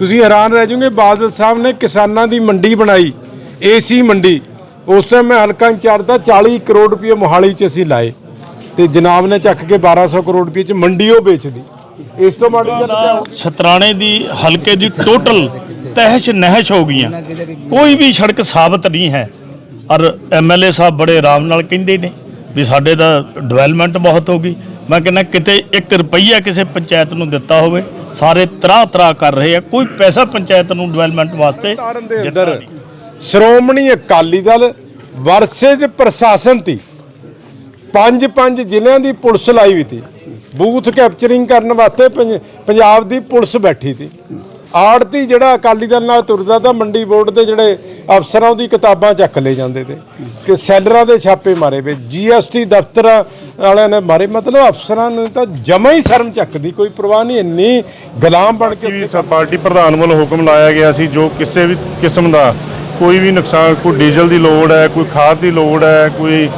ਤੁਸੀਂ ਹੈਰਾਨ ਰਹਿ ਜਾਓਗੇ, ਬਾਦਲ ਸਾਹਿਬ ਨੇ ਕਿਸਾਨਾਂ ਦੀ ਮੰਡੀ ਬਣਾਈ, ਏਸੀ ਮੰਡੀ। ਉਸ ਟਾਈਮ ਮੈਂ ਹਲਕਾ ਇੰਚਾਰਜ ਦਾ 40 ਕਰੋੜ ਰੁਪਏ ਮੋਹਾਲੀ 'ਚ ਅਸੀਂ ਲਾਏ ਤੇ ਜਨਾਬ ਨੇ ਚੱਕ ਕੇ 1200 ਕਰੋੜ ਰੁਪਏ 'ਚ ਮੰਡੀ ਉਹ ਵੇਚਦੀ। ਇਸ ਤੋਂ ਮਾੜੀ ਗੱਲ ਕਿਆ ਹੋ ਸ਼ਤਰਾਣੇ ਦੀ ਹਲਕੇ ਦੀ ਟੋਟਲ ਤਹਿਸ਼ ਨਹਿਸ਼ ਹੋ ਗਈਆਂ। ਕੋਈ ਵੀ ਸੜਕ ਸਾਬਤ ਨਹੀਂ ਹੈ। ਔਰ ਐਮਐਲਏ ਸਾਹਿਬ ਬੜੇ ਆਰਾਮ ਨਾਲ ਕਹਿੰਦੇ ਨੇ ਵੀ ਸਾਡੇ ਦਾ ਡਿਵੈਲਪਮੈਂਟ ਬਹੁਤ ਹੋ ਗਈ। ਮੈਂ ਕਹਿੰਦਾ ਕਿਤੇ 1 ਰੁਪਈਆ ਕਿਸੇ ਪੰਚਾਇਤ ਨੂੰ ਦਿੱਤਾ ਹੋਵੇ ਸਾਰੇ ਤਰਾ ਤਰਾ ਕਰ ਰਹੇ ਆ। ਕੋਈ ਪੈਸਾ ਪੰਚਾਇਤ ਨੂੰ ਡਿਵੈਲਪਮੈਂਟ ਵਾਸਤੇ ਤਾਰਨ ਦੇ ਅੰਦਰ। ਸ਼੍ਰੋਮਣੀ ਅਕਾਲੀ ਦਲ ਵਰਸੇ ਚ ਪ੍ਰਸ਼ਾਸਨ ਤੀ ਪੰਜ ਪੰਜ ਜ਼ਿਲ੍ਹਿਆਂ ਦੀ ਪੁਲਿਸ ਲਾਈ ਵੀ ਤੀ ਬੂਥ ਕੈਪਚਰਿੰਗ ਕਰਨ ਵਾਸਤੇ ਪੰਜ- ਪੰਜਾਬ ਦੀ ਪੁਲਿਸ ਬੈਠੀ ਤੀ। ਆੜਤੀ ਜਿਹੜਾ ਅਕਾਲੀ ਦਲ ਨਾਲ ਤੁਰਦਾ ਤਾਂ ਮੰਡੀ ਬੋਰਡ ਦੇ ਜਿਹੜੇ ਅਫਸਰਾਂ ਦੀ ਕਿਤਾਬਾਂ ਚੱਕ ਲੈ ਜਾਂਦੇ ਤੇ। ਕਿ ਸੈਲਰਾਂ ਦੇ ਛਾਪੇ ਮਾਰੇ ਵੇ ਜੀਐਸਟੀ ਦਫ਼ਤਰ ਵਾਲਿਆਂ ਨੇ ਮਾਰੇ। ਮਤਲਬ ਅਫਸਰਾਂ ਨੂੰ ਤਾਂ ਜਮਾ ਹੀ ਸ਼ਰਮ ਚੱਕਦੀ ਕੋਈ ਪਰਵਾਹ ਨਹੀਂ ਇੰਨੀ ਗੁਲਾਮ ਬਣ ਕੇ ਵੀ ਸਾ- ਪਾਰਟੀ ਪ੍ਰਧਾਨ ਵੱਲੋਂ ਹੁਕਮ ਲਾਇਆ ਗਿਆ ਸੀ ਜੋ ਕਿਸੇ ਵੀ ਕਿਸਮ ਦਾ ਕੋਈ ਵੀ ਨੁਕਸਾਨ ਕੋਈ ਡੀਜ਼ਲ ਦੀ ਲੋੜ ਹੈ ਕੋਈ ਖਾਦ ਦੀ ਲੋੜ ਹੈ ਕੋਈ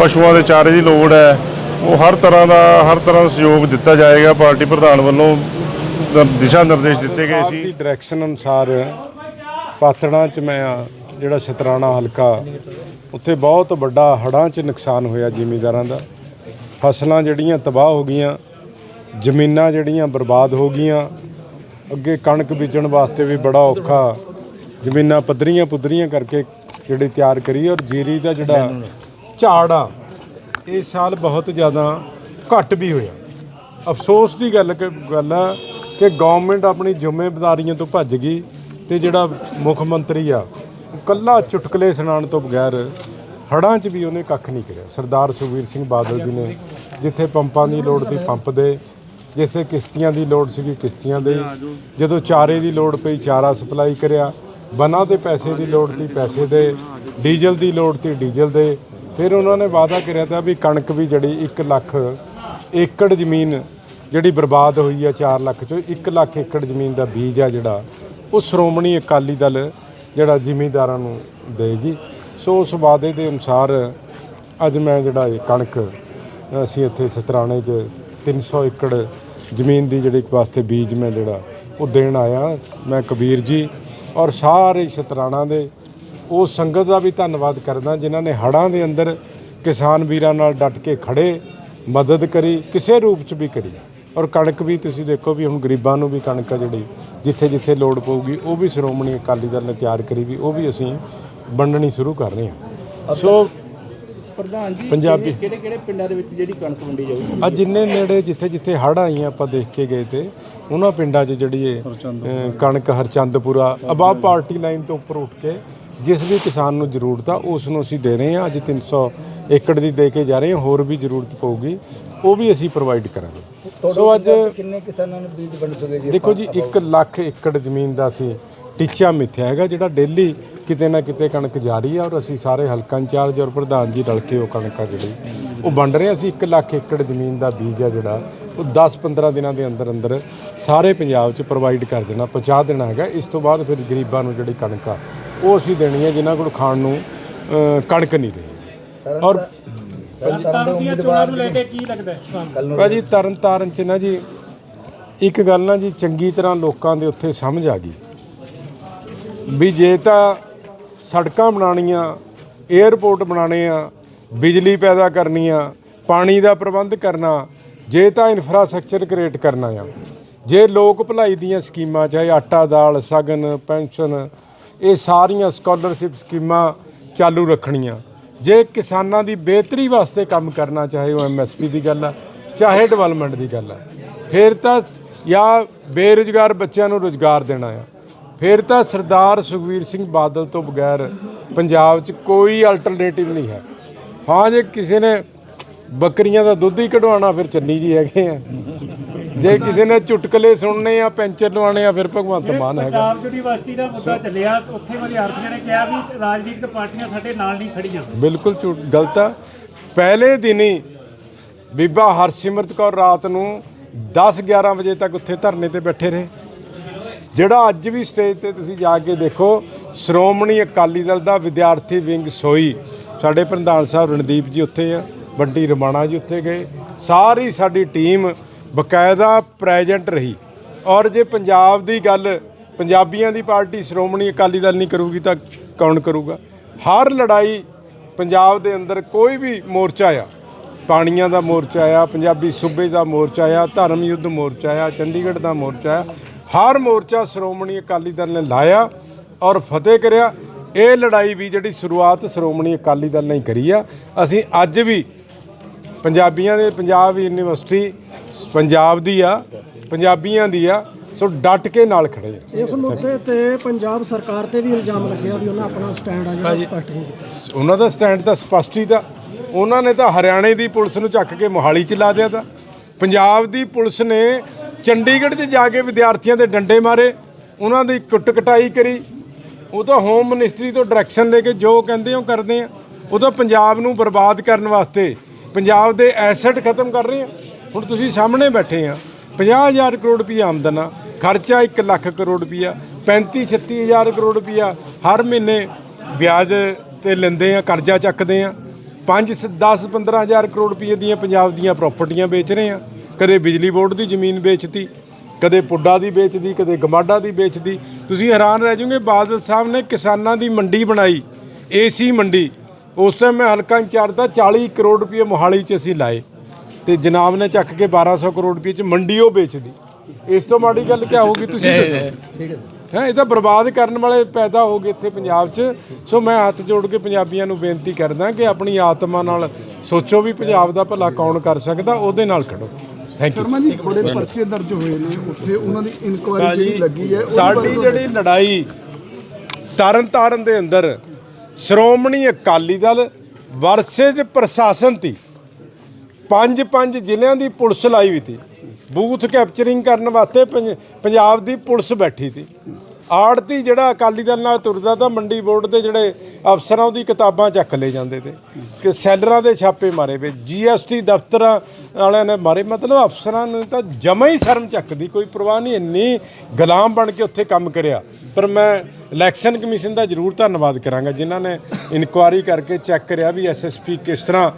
ਪਸ਼ੂਆਂ ਦੇ ਚਾਰੇ ਦੀ ਲੋੜ ਹੈ ਉਹ ਹਰ ਤਰ੍ਹਾਂ ਦਾ ਹਰ ਤਰ੍ਹਾਂ ਦਾ ਸਹਿਯੋਗ ਦਿੱਤਾ ਜਾਏਗਾ। ਪਾਰਟੀ ਪ੍ਰਧਾਨ ਵੱਲੋਂ ਦਿਸ਼ਾ ਨਿਰਦੇਸ਼ ਦਿੱਤੇ ਗਏ ਸੀ। ਦੀ ਡਾਇਰੈਕਸ਼ਨ ਅਨੁਸਾਰ ਪਾਤੜਾਂ ਚ ਮੈਂ ਆ ਜਿਹੜਾ ਸ਼ਤਰਾਣਾ ਹਲਕਾ ਉੱਥੇ ਬਹੁਤ ਵੱਡਾ ਹੜ੍ਹਾਂ ਚ ਨੁਕਸਾਨ ਹੋਇਆ ਜ਼ਿਮੀਂਦਾਰਾਂ ਦਾ। ਫਸਲਾਂ ਜਿਹੜੀਆਂ ਤਬਾਹ ਹੋ ਗਈਆਂ, ਜ਼ਮੀਨਾਂ ਜਿਹੜੀਆਂ ਬਰਬਾਦ ਹੋ ਗਈਆਂ, ਅੱਗੇ ਕਣਕ ਬੀਜਣ ਵਾਸਤੇ ਵੀ ਬੜਾ ਔਖਾ। ਜ਼ਮੀਨਾਂ ਪੱਧਰੀਆਂ ਪੁੱਧਰੀਆਂ ਕਰਕੇ ਜਿਹੜੀ ਤਿਆਰ ਕਰੀ ਔਰ ਜੀਰੀ ਦਾ ਜਿਹੜਾ ਝਾੜ ਆ ਇਸ ਸਾਲ ਬਹੁਤ ਜ਼ਿਆਦਾ ਘੱਟ ਵੀ ਹੋਇਆ। ਅਫਸੋਸ ਦੀ ਗੱਲ ਕਿ, ਗੱਲ ਆ ਕਿ ਗਵਰਨਮੈਂਟ ਆਪਣੀ ਜ਼ਿੰਮੇਵਾਰੀਆਂ ਤੋਂ ਭੱਜ ਗਈ ਤੇ ਜਿਹੜਾ ਮੁੱਖ ਮੰਤਰੀ ਆ, ਉਹ ਕੱਲਾ ਚੁਟਕਲੇ ਸੁਣਾਉਣ ਤੋਂ ਬਗੈਰ ਹੜਾਂ 'ਚ ਵੀ ਉਹਨੇ ਕੱਖ ਨਹੀਂ ਕਰਿਆ। ਸਰਦਾਰ ਸੁਖਬੀਰ ਸਿੰਘ ਬਾਦਲ ਜੀ ਨੇ, ਜਿੱਥੇ ਪੰਪਾਂ ਦੀ ਲੋੜ ਸੀ ਪੰਪ ਦੇ, ਜਿੱਥੇ ਕਿਸ਼ਤੀਆਂ ਦੀ ਲੋੜ ਸੀਗੀ ਕਿਸ਼ਤੀਆਂ ਦੇ। ਜਦੋਂ ਚਾਰੇ ਦੀ ਲੋੜ ਪਈ, ਚਾਰਾ ਸਪਲਾਈ ਕਰਿਆ। ਬਨਾਂ ਦੇ ਪੈਸੇ ਦੀ ਲੋੜ ਸੀ, ਪੈਸੇ ਦੇ। ਡੀਜ਼ਲ ਦੀ ਲੋੜ ਸੀ, ਡੀਜ਼ਲ ਦੇ। ਫਿਰ ਉਹਨਾਂ ਨੇ ਵਾਅਦਾ ਕਰਿਆ ਤਾਂ ਵੀ ਕਣਕ ਵੀ ਜਿਹੜੀ 1 ਲੱਖ ਏਕੜ ਜ਼ਮੀਨ ਜਿਹੜੀ ਬਰਬਾਦ ਹੋਈ ਆ 4 ਲੱਖ ਚੋਂ 1 ਲੱਖ ਏਕੜ ਜ਼ਮੀਨ ਦਾ ਬੀਜ ਆ ਜਿਹੜਾ, ਉਹ ਸ਼੍ਰੋਮਣੀ ਅਕਾਲੀ ਦਲ ਜਿਹੜਾ ਜ਼ਿਮੀਂਦਾਰਾਂ ਨੂੰ ਦੇਗੀ। ਸੋ ਉਸ ਵਾਅਦੇ ਦੇ ਅਨੁਸਾਰ ਅੱਜ ਮੈਂ ਜਿਹੜਾ ਇਹ ਕਣਕ, ਅਸੀਂ ਇੱਥੇ ਸਤਰਾਣੇ 'ਚ 300 ਏਕੜ ਜ਼ਮੀਨ ਦੀ ਜਿਹੜੀ ਵਾਸਤੇ ਬੀਜ ਮੈਂ ਜਿਹੜਾ ਉਹ ਦੇਣ ਆਇਆ। ਮੈਂ ਕਬੀਰ ਜੀ ਔਰ ਸਾਰੇ ਸ਼ਤਰਾਣਾ ਦੇ ਉਹ ਸੰਗਤ ਦਾ ਵੀ ਧੰਨਵਾਦ ਕਰਦਾ ਜਿਨ੍ਹਾਂ ਨੇ ਹੜ੍ਹਾਂ ਦੇ ਅੰਦਰ ਕਿਸਾਨ ਵੀਰਾਂ ਨਾਲ ਡਟ ਕੇ ਖੜੇ ਮਦਦ ਕਰੀ, ਕਿਸੇ ਰੂਪ ਚ ਵੀ ਕਰੀ। ਔਰ ਕਣਕ ਵੀ ਤੁਸੀਂ ਦੇਖੋ ਵੀ ਹੁਣ ਗਰੀਬਾਂ ਨੂੰ ਵੀ ਕਣਕ ਆ ਜਿਹੜੀ ਜਿੱਥੇ ਜਿੱਥੇ ਲੋੜ ਪਊਗੀ, ਉਹ ਵੀ ਸ਼੍ਰੋਮਣੀ ਅਕਾਲੀ ਦਲ ਨੇ ਤਿਆਰ ਕਰੀ ਵੀ ਉਹ ਵੀ ਅਸੀਂ ਵੰਡਣੀ ਸ਼ੁਰੂ ਕਰ ਰਹੇ ਹਾਂ। ਸੋ ਪ੍ਰਧਾਨ ਜੀ ਪੰਜਾਬੀ- ਕਿਹੜੇ ਕਿਹੜੇ ਪਿੰਡਾਂ ਦੇ ਵਿੱਚ ਜਿਹੜੀ ਕਣਕ ਵੰਡੀ ਜਾਊਗੀ? ਆ ਜਿੰਨੇ ਨੇੜੇ ਜਿੱਥੇ ਜਿੱਥੇ ਹੜ੍ਹ ਆਈਆਂ ਆਪਾਂ ਦੇਖ ਕੇ ਗਏ ਤੇ ਉਹਨਾਂ ਪਿੰਡਾਂ 'ਚ ਜਿਹੜੀ ਇਹ ਅ, ਕਣਕ ਹਰਚੰਦਪੁਰਾ ਅਬਾ ਪਾਰਟੀ ਲਾਈਨ ਤੋਂ ਉੱਪਰ ਉੱਠ ਕੇ ਜਿਸ ਵੀ ਕਿਸਾਨ ਨੂੰ ਜ਼ਰੂਰਤ ਆ ਉਸ ਨੂੰ ਅਸੀਂ ਦੇ ਰਹੇ ਹਾਂ। ਅੱਜ 300 ਏਕੜ ਦੀ ਦੇ ਕੇ ਜਾ ਰਹੇ ਹਾਂ ਹੋਰ ਵੀ ਜ਼ਰੂਰਤ ਪਊਗੀ ਉਹ ਵੀ ਅਸੀਂ ਪ੍ਰੋਵਾਈਡ ਕਰਾਂਗੇ। ਸੋ ਅੱਜ ਕਿੰਨੇ ਕਿਸਾਨਾਂ ਨੂੰ ਬੀਜ ਵੰਡ ਚੁੱਕੇ ਜੀ ਦੇਖੋ ਜੀ 1 ਲੱਖ ਏਕੜ ਜ਼ਮੀਨ ਦਾ ਅਸੀਂ ਟੀਚਾ ਮਿੱਥਿਆ ਹੈਗਾ ਜਿਹੜਾ ਡੇਲੀ ਕਿਤੇ ਨਾ ਕਿਤੇ ਕਣਕ ਜਾਰੀ ਆ ਔਰ ਅਸੀਂ ਸਾਰੇ ਹਲਕਾ ਇੰਚਾਰਜ ਔਰ ਪ੍ਰਧਾਨ ਜੀ ਰਲ ਕੇ ਉਹ ਕਣਕ ਆ ਜਿਹੜੀ ਉਹ ਵੰਡ ਰਹੇ ਹਾਂ। ਅਸੀਂ 1 ਲੱਖ ਏਕੜ ਜ਼ਮੀਨ ਦਾ ਬੀਜ ਆ ਜਿਹੜਾ ਉਹ 10-15 ਦਿਨਾਂ ਦੇ ਅੰਦਰ ਅੰਦਰ ਸਾਰੇ ਪੰਜਾਬ 'ਚ ਪ੍ਰੋਵਾਈਡ ਕਰ ਦੇਣਾ ਪਹੁੰਚਾ ਦੇਣਾ ਹੈਗਾ। ਇਸ ਤੋਂ ਬਾਅਦ ਫਿਰ ਗਰੀਬਾਂ ਨੂੰ ਜਿਹੜੀ ਕਣਕ ਆ ਉਹ ਅਸੀਂ ਦੇਣੀ ਹੈ ਜਿਨ੍ਹਾਂ ਕੋਲ ਖਾਣ ਨੂੰ ਕਣਕ ਨਹੀਂ ਰਹੀ। ਔਰ ਹੈ? ਭਾਜੀ ਤਰਨ ਤਾਰਨ ਚ ਨਾ ਜੀ ਇੱਕ ਗੱਲ ਨਾ ਜੀ ਚੰਗੀ ਤਰ੍ਹਾਂ ਲੋਕਾਂ ਦੇ ਉੱਥੇ ਸਮਝ ਆ ਗਈ। ਵੀ ਜੇ ਤਾਂ ਸੜਕਾਂ ਬਣਾਉਣੀਆਂ 에ਅਰਪੋਰਟ ਬਣਾਉਣੇ ਆ, ਬਿਜਲੀ ਪੈਦਾ ਕਰਨੀ ਆ, ਪਾਣੀ ਦਾ ਪ੍ਰਬੰਧ ਕਰਨਾ, ਜੇ ਤਾਂ ਇਨਫਰਾਸਟ੍ਰਕਚਰ ਕ੍ਰੀਏਟ ਕਰਨਾ ਆ। ਜੇ ਲੋਕ ਭਲਾਈ ਦੀਆਂ ਸਕੀਮਾਂ, ਚਾਹੇ ਆਟਾ, ਦਾਲ, ਸਗਨ, ਪੈਨਸ਼ਨ, ਇਹ ਸਾਰੀਆਂ ਸਕਾਲਰਸ਼ਿਪ ਸਕੀਮਾਂ ਚਾਲੂ ਰੱਖਣੀਆਂ। ਜੇ ਕਿਸਾਨਾਂ ਦੀ ਬਿਹਤਰੀ ਵਾਸਤੇ ਕੰਮ ਕਰਨਾ, ਚਾਹੇ ਉਹ ਐਮਐਸਪੀ ਦੀ ਗੱਲ ਆ, ਚਾਹੇ ਡਿਵੈਲਪਮੈਂਟ ਦੀ ਗੱਲ ਆ, ਫਿਰ ਤਾਂ ਜਾਂ ਬੇਰੁਜ਼ਗਾਰ ਬੱਚਿਆਂ ਨੂੰ ਰੁਜ਼ਗਾਰ ਦੇਣਾ ਆ। ਫਿਰ ਤਾਂ ਸਰਦਾਰ ਸੁਖਵੀਰ ਸਿੰਘ ਬਾਦਲ ਤੋਂ ਬਗੈਰ ਪੰਜਾਬ 'ਚ ਕੋਈ ਅਲਟਰਨੇਟਿਵ ਨਹੀਂ ਹੈ। ਹਾਂ ਜੇ ਕਿਸੇ ਨੇ ਬੱਕਰੀਆਂ ਦਾ ਦੁੱਧ ਹੀ ਕਢਵਾਉਣਾ ਫਿਰ ਚੰਨੀ ਜੀ ਹੈਗੇ ਆ। ਜੇ ਕਿਸੇ ਨੇ ਚੁਟਕਲੇ ਸੁਣਨੇ ਆ ਪੈਂਚਰ ਲਵਾਉਣੇ ਆ ਫਿਰ ਭਗਵੰਤ ਮਾਨ ਹੈਗਾ। ਪੰਜਾਬ ਯੂਨੀਵਰਸਿਟੀ ਦਾ ਮੁੱਦਾ ਚੱਲਿਆ ਉੱਥੇ ਵਿਦਿਆਰਥੀਆਂ ਨੇ ਕਿਹਾ ਵੀ ਰਾਜਨੀਤਿਕ ਪਾਰਟੀਆਂ ਸਾਡੇ ਨਾਲ ਨਹੀਂ ਖੜੀਆਂ। ਬਿਲਕੁਲ ਗਲਤ ਆ। ਪਹਿਲੇ ਦਿਨ ਹੀ ਬੀਬਾ ਹਰਸਿਮਰਤ ਕੌਰ ਰਾਤ ਨੂੰ 10 11 ਵਜੇ ਤੱਕ ਉੱਥੇ ਧਰਨੇ ਤੇ ਬੈਠੇ ਰਹੇ। ਜਿਹੜਾ ਅੱਜ ਵੀ ਸਟੇਜ ਤੇ ਤੁਸੀਂ ਜਾ ਕੇ ਦੇਖੋ, ਸ਼੍ਰੋਮਣੀ ਅਕਾਲੀ ਦਲ ਦਾ ਵਿਦਿਆਰਥੀ ਵਿੰਗ ਸੋਈ। ਸਾਡੇ ਪ੍ਰਧਾਨ ਸਾਹਿਬ ਰਣਦੀਪ ਜੀ ਉੱਥੇ ਆ ਬੰਟੀ ਰਮਾਣਾ ਜੀ ਉੱਥੇ ਗਏ। ਸਾਰੀ ਸਾਡੀ ਟੀਮ ਬਕਾਇਦਾ ਪ੍ਰੈਜ਼ੈਂਟ ਰਹੀ। ਔਰ ਜੇ ਪੰਜਾਬ ਦੀ ਗੱਲ, ਪੰਜਾਬੀਆਂ ਦੀ ਪਾਰਟੀ ਸ਼੍ਰੋਮਣੀ ਅਕਾਲੀ ਦਲ ਨਹੀਂ ਕਰੂਗੀ ਤਾਂ ਕੌਣ ਕਰੂਗਾ? ਹਰ ਲੜਾਈ ਪੰਜਾਬ ਦੇ ਅੰਦਰ ਕੋਈ ਵੀ ਮੋਰਚਾ ਆ, ਪਾਣੀਆਂ ਦਾ ਮੋਰਚਾ ਆ, ਪੰਜਾਬੀ ਸੂਬੇ ਦਾ ਮੋਰਚਾ ਆ, ਧਰਮ ਯੁੱਧ ਮੋਰਚਾ ਆ, ਚੰਡੀਗੜ੍ਹ ਦਾ ਮੋਰਚਾ ਆ ਹਰ ਮੋਰਚਾ ਸ਼੍ਰੋਮਣੀ ਅਕਾਲੀ ਦਲ ਨੇ ਲਾਇਆ ਔਰ ਫਤਿਹ ਕਰਿਆ। ਇਹ ਲੜਾਈ ਵੀ ਜਿਹੜੀ ਸ਼ੁਰੂਆਤ ਸ਼੍ਰੋਮਣੀ ਅਕਾਲੀ ਦਲ ਨੇ ਹੀ ਕਰੀ ਆ। ਅਸੀਂ ਅੱਜ ਵੀ ਪੰਜਾਬੀਆਂ ਦੇ ਪੰਜਾਬ ਯੂਨੀਵਰਸਿਟੀ ਪੰਜਾਬ ਦੀ ਆ ਪੰਜਾਬੀਆਂ ਦੀ ਆ ਸੋ ਡਟ ਕੇ ਨਾਲ ਖੜੇ ਆ। ਇਸ ਮੁੱਦੇ ਤੇ ਪੰਜਾਬ ਸਰਕਾਰ ਤੇ ਵੀ ਇਲਜ਼ਾਮ ਲੱਗਿਆ ਵੀ ਉਹਨਾਂ ਆਪਣਾ ਸਟੈਂਡ ਆ ਜਿਹੜਾ ਸਪਸ਼ਟ ਨਹੀਂ ਕੀਤਾ। ਉਹਨਾਂ ਦਾ ਸਟੈਂਡ ਤਾਂ ਸਪਸ਼ਟ ਹੀ ਤਾਂ। ਉਹਨਾਂ ਨੇ ਤਾਂ ਹਰਿਆਣੇ ਦੀ ਪੁਲਿਸ ਨੂੰ ਚੱਕ ਕੇ ਮੋਹਾਲੀ ਚ ਲਾ ਦਿਆ ਤਾਂ। ਪੰਜਾਬ ਦੀ ਪੁਲਿਸ ਨੇ ਚੰਡੀਗੜ੍ਹ 'ਚ ਜਾ ਕੇ ਵਿਦਿਆਰਥੀਆਂ ਦੇ ਡੰਡੇ ਮਾਰੇ, ਉਹਨਾਂ ਦੀ ਕੁੱਟ ਕਟਾਈ ਕਰੀ। ਉਹ ਤਾਂ ਹੋਮ ਮਿਨਿਸਟਰੀ ਤੋਂ ਡਾਇਰੈਕਸ਼ਨ ਲੈ ਕੇ ਜੋ ਕਹਿੰਦੇ ਉਹ ਕਰਦੇ ਆ। ਉਹ ਤਾਂ ਪੰਜਾਬ ਨੂੰ ਬਰਬਾਦ ਕਰਨ ਵਾਸਤੇ ਪੰਜਾਬ ਦੇ ਐਸੈਟ ਖਤਮ ਕਰ ਰਹੇ ਆ। ਹੁਣ ਤੁਸੀਂ ਸਾਹਮਣੇ ਬੈਠੇ ਆ 50000 ਕਰੋੜ ਰੁਪਈਆ ਆਮਦਨ ਆ, ਖਰਚਾ 1 ਲੱਖ ਕਰੋੜ ਰੁਪਈਆ 35 36000 ਕਰੋੜ ਰੁਪਈਆ ਹਰ ਮਹੀਨੇ ਵਿਆਜ ਤੇ ਲੈਂਦੇ ਆ, ਕਰਜ਼ਾ ਚੱਕਦੇ ਆ। 5 10 15000 ਕਰੋੜ ਰੁਪਏ ਦੀਆਂ ਪੰਜਾਬ ਦੀਆਂ ਪ੍ਰਾਪਰਟੀਆਂ ਵੇਚ ਰਹੇ ਆ। ਕਦੇ ਬਿਜਲੀ ਬੋਰਡ ਦੀ ਜ਼ਮੀਨ ਵੇਚਤੀ ਕਦੇ ਪੁੱਡਾ ਦੀ ਵੇਚਦੀ ਕਦੇ ਗਮਾਡਾ ਦੀ ਵੇਚਦੀ। ਤੁਸੀਂ ਹੈਰਾਨ ਰਹਿ ਜਾਓਗੇ ਬਾਦਲ ਸਾਹਿਬ ਨੇ ਕਿਸਾਨਾਂ ਦੀ ਮੰਡੀ ਬਣਾਈ ਏਸੀ ਮੰਡੀ। ਉਸ ਟਾਈਮ ਮੈਂ ਹਲਕਾ ਇੰਚਾਰਜ ਦਾ 40 ਕਰੋੜ ਰੁਪਏ ਮੋਹਾਲੀ 'ਚ ਅਸੀਂ ਲਾਏ। ਤੇ ਜਨਾਬ ਨੇ ਚੱਕ ਕੇ 1200 ਕਰੋੜ ਰੁਪਏ 'ਚ ਮੰਡੀ ਉਹ ਵੇਚਦੀ। ਇਸ ਤੋਂ ਮਾੜੀ ਗੱਲ ਕੀ ਹੋਊਗੀ ਤੁਸੀਂ ਦੱਸੋ। ਹੈ ਇਹ ਤਾਂ ਬਰਬਾਦ ਕਰਨ ਵਾਲੇ ਪੈਦਾ ਹੋ ਗਏ ਇੱਥੇ ਪੰਜਾਬ 'ਚ। ਸੋ ਮੈਂ ਹੱਥ ਜੋੜ ਕੇ ਪੰਜਾਬੀਆਂ ਨੂੰ ਬੇਨਤੀ ਕਰਦਾ ਕਿ ਆਪਣੀ ਆਤਮਾ ਨਾਲ ਸੋਚੋ ਵੀ ਪੰਜਾਬ ਦਾ ਭਲਾ ਕੌਣ ਕਰ ਸਕਦਾ ਉਹਦੇ ਨਾਲ ਖੜੋ। ਥੈਂਕ ਯੂ ਸ਼ਰਮਾ ਜੀ ਬੜੇ ਪਰਚੇ ਦਰਜ ਹੋਏ ਨੇ ਉੱਥੇ ਉਹਨਾਂ ਦੀ ਇਨਕੁਆਇਰੀ ਜਿਹੜੀ ਲੱਗੀ ਹੈ ਸਾਡੀ ਜਿਹੜੀ ਲੜਾਈ ਤਰਨ ਤਾਰਨ ਦੇ ਅੰਦਰ ਸ਼੍ਰੋਮਣੀ ਅਕਾਲੀ ਦਲ ਵਰਸੇਜ ਪ੍ਰਸ਼ਾਸਨ ਤੀ ਪੰਜ ਪੰਜ ਜ਼ਿਲ੍ਹਿਆਂ ਦੀ ਪੁਲਿਸ ਲਾਈ ਵੀ ਤੀ ਬੂਥ ਕੈਪਚਰਿੰਗ ਕਰਨ ਵਾਸਤੇ ਪੰਜ- ਪੰਜਾਬ ਦੀ ਪੁਲਿਸ ਬੈਠੀ ਤੀ। ਆੜਤੀ ਜਿਹੜਾ ਅਕਾਲੀ ਦਲ ਨਾਲ ਤੁਰਦਾ ਤਾਂ ਮੰਡੀ ਬੋਰਡ ਦੇ ਜਿਹੜੇ ਅਫਸਰਾਂ ਉਹਦੀ ਕਿਤਾਬਾਂ ਚੱਕ ਲੈ ਜਾਂਦੇ ਤੇ। ਕਿ ਸੈਲਰਾਂ ਦੇ ਛਾਪੇ ਮਾਰੇ ਵੇ ਜੀਐਸਟੀ ਦਫ਼ਤਰਾਂ ਵਾਲਿਆਂ ਨੇ ਮਾਰੇ। ਮਤਲਬ ਅਫਸਰਾਂ ਨੇ ਤਾਂ ਜਮਾ ਹੀ ਸ਼ਰਮ ਚੱਕਦੀ। ਕੋਈ ਪਰਵਾਹ ਨਹੀਂ। ਇੰਨੀ ਗੁਲਾਮ ਬਣ ਕੇ ਉੱਥੇ ਕੰਮ ਕਰਿਆ। ਪਰ ਮੈਂ ਇਲੈਕਸ਼ਨ ਕਮਿਸ਼ਨ ਦਾ ਜ਼ਰੂਰ ਧੰਨਵਾਦ ਕਰਾਂਗਾ। ਜਿਨ੍ਹਾਂ ਨੇ ਇਨਕੁਆਰੀ ਕਰਕੇ ਚੈੱਕ ਕਰਿਆ ਵੀ ਐਸਐਸਪੀ ਕਿਸ ਤਰ੍ਹਾਂ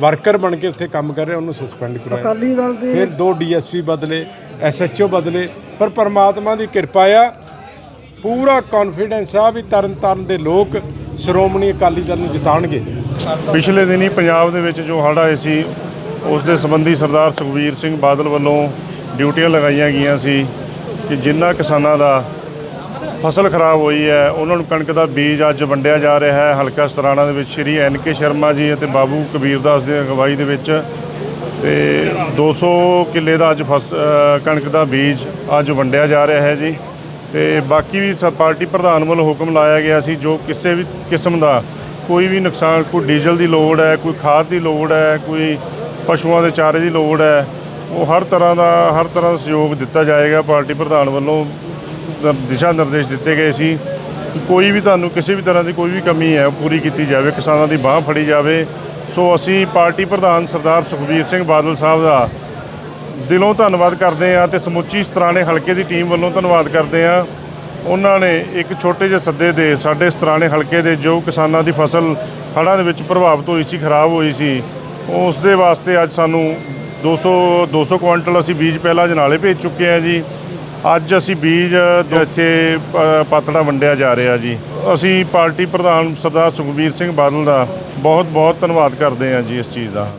ਵਰਕਰ ਬਣ ਕੇ ਉੱਥੇ ਕੰਮ ਕਰ ਰਿਹਾ। ਉਹਨੂੰ ਸਸਪੈਂਡ ਕਰਾਇਆ। ਅਕਾਲੀ ਦਲ ਦੇ ਫਿਰ ਦੋ ਡੀਐਸਪੀ ਬਦਲੇ ਐਸਐਚਓ ਬਦਲੇ। ਪਰ ਪਰਮਾਤਮਾ ਦੀ ਕਿਰਪਾ ਆ। ਪੂਰਾ ਕੌਨਫੀਡੈਂਸ ਆ ਵੀ ਤਰਨ ਤਾਰਨ ਦੇ ਲੋਕ ਸ਼੍ਰੋਮਣੀ ਅਕਾਲੀ ਦਲ ਨੂੰ ਜਿਤਾਣਗੇ। ਪਿਛਲੇ ਦਿਨੀ ਪੰਜਾਬ ਦੇ ਵਿੱਚ ਜੋ ਹੜ੍ਹ ਆਏ ਸੀ, ਉਸ ਦੇ ਸੰਬੰਧੀ ਸਰਦਾਰ ਸੁਖਬੀਰ ਸਿੰਘ ਬਾਦਲ ਵੱਲੋਂ ਡਿਊਟੀਆਂ ਲਗਾਈਆਂ ਗਈਆਂ ਸੀ ਕਿ ਜਿਨ੍ਹਾਂ ਕਿਸਾਨਾਂ ਦਾ ਫਸਲ ਖਰਾਬ ਹੋਈ ਹੈ, ਉਹਨਾਂ ਨੂੰ ਕਣਕ ਦਾ ਬੀਜ ਅੱਜ ਵੰਡਿਆ ਜਾ ਰਿਹਾ ਹੈ। ਹਲਕਾ ਸਤਰਾਣਾ ਦੇ ਵਿੱਚ ਸ਼੍ਰੀ ਐਨ ਕੇ ਸ਼ਰਮਾ ਜੀ ਅਤੇ ਬਾਬੂ ਕਬੀਰਦਾਸ ਦੀ ਅਗਵਾਈ ਦੇ ਵਿੱਚ ਤੇ 200 ਕਿੱਲੇ ਦਾ ਅੱਜ ਫਸ ਕਣਕ ਦਾ ਬੀਜ ਅੱਜ ਵੰਡਿਆ ਜਾ ਰਿਹਾ ਹੈ ਜੀ। ਤੇ ਬਾਕੀ ਵੀ ਸ- ਪਾਰਟੀ ਪ੍ਰਧਾਨ ਵੱਲੋਂ ਹੁਕਮ ਲਾਇਆ ਗਿਆ ਸੀ, ਜੋ ਕਿਸੇ ਵੀ ਕਿਸਮ ਦਾ ਕੋਈ ਵੀ ਨੁਕਸਾਨ, ਕੋਈ ਡੀਜ਼ਲ ਦੀ ਲੋੜ ਹੈ, ਕੋਈ ਖਾਦ ਦੀ ਲੋੜ ਹੈ, ਕੋਈ ਪਸ਼ੂਆਂ ਦੇ ਚਾਰੇ ਦੀ ਲੋੜ ਹੈ, ਉਹ ਹਰ ਤਰ੍ਹਾਂ ਦਾ, ਹਰ ਤਰ੍ਹਾਂ ਦਾ ਸਹਿਯੋਗ ਦਿੱਤਾ ਜਾਏਗਾ। ਪਾਰਟੀ ਪ੍ਰਧਾਨ ਵੱਲੋਂ ਦਿਸ਼ਾ ਨਿਰਦੇਸ਼ ਦਿੱਤੇ ਗਏ ਸੀ ਕਿ ਕੋਈ ਵੀ ਤੁਹਾਨੂੰ ਕਿਸੇ ਵੀ ਤਰ੍ਹਾਂ ਦੀ ਕੋਈ ਵੀ ਕਮੀ ਹੈ, ਉਹ ਪੂਰੀ ਕੀਤੀ ਜਾਵੇ, ਕਿਸਾਨਾਂ ਦੀ ਬਾਹ ਫੜੀ ਜਾਵੇ। ਸੋ ਅਸੀਂ ਪਾਰਟੀ ਪ੍ਰਧਾਨ ਸਰਦਾਰ ਸੁਖਬੀਰ ਸਿੰਘ ਬਾਦਲ ਸਾਹਿਬ ਦਾ ਦਿਲੋਂ ਧੰਨਵਾਦ ਕਰਦੇ ਹਾਂ ਤੇ ਸਮੁੱਚੀ ਸਤਰਾਣੇ ਹਲਕੇ ਦੀ ਟੀਮ ਵੱਲੋਂ ਧੰਨਵਾਦ ਕਰਦੇ ਹਾਂ। ਉਹਨਾਂ ਨੇ ਇੱਕ ਛੋਟੇ ਜਿਹੇ ਸੱਦੇ ਦੇ ਸਾਡੇ ਸਤਰਾਣੇ ਹਲਕੇ ਦੇ ਜੋ ਕਿਸਾਨਾਂ ਦੀ ਫਸਲ ਹੜ੍ਹਾਂ ਦੇ ਵਿੱਚ ਪ੍ਰਭਾਵਿਤ ਹੋਈ ਸੀ, ਖਰਾਬ ਹੋਈ ਸੀ, ਉਸ ਦੇ ਵਾਸਤੇ ਅੱਜ ਸਾਨੂੰ 200 200 ਕੁਇੰਟਲ ਅਸੀਂ ਬੀਜ ਪਹਿਲਾਂ ਜਨਾਲੇ ਭੇਜ ਚੁੱਕੇ ਹਾਂ ਜੀ। ਅੱਜ ਅਸੀਂ ਬੀਜ ਇੱਥੇ ਪਾਤੜਾ ਵੰਡਿਆ ਜਾ ਰਿਹਾ ਜੀ। ਅਸੀਂ ਪਾਰਟੀ ਪ੍ਰਧਾਨ ਸਰਦਾਰ ਸੁਖਬੀਰ ਸਿੰਘ ਬਾਦਲ ਦਾ ਬਹੁਤ ਬਹੁਤ ਧੰਨਵਾਦ ਕਰਦੇ ਹਾਂ ਜੀ ਇਸ ਚੀਜ਼ ਦਾ।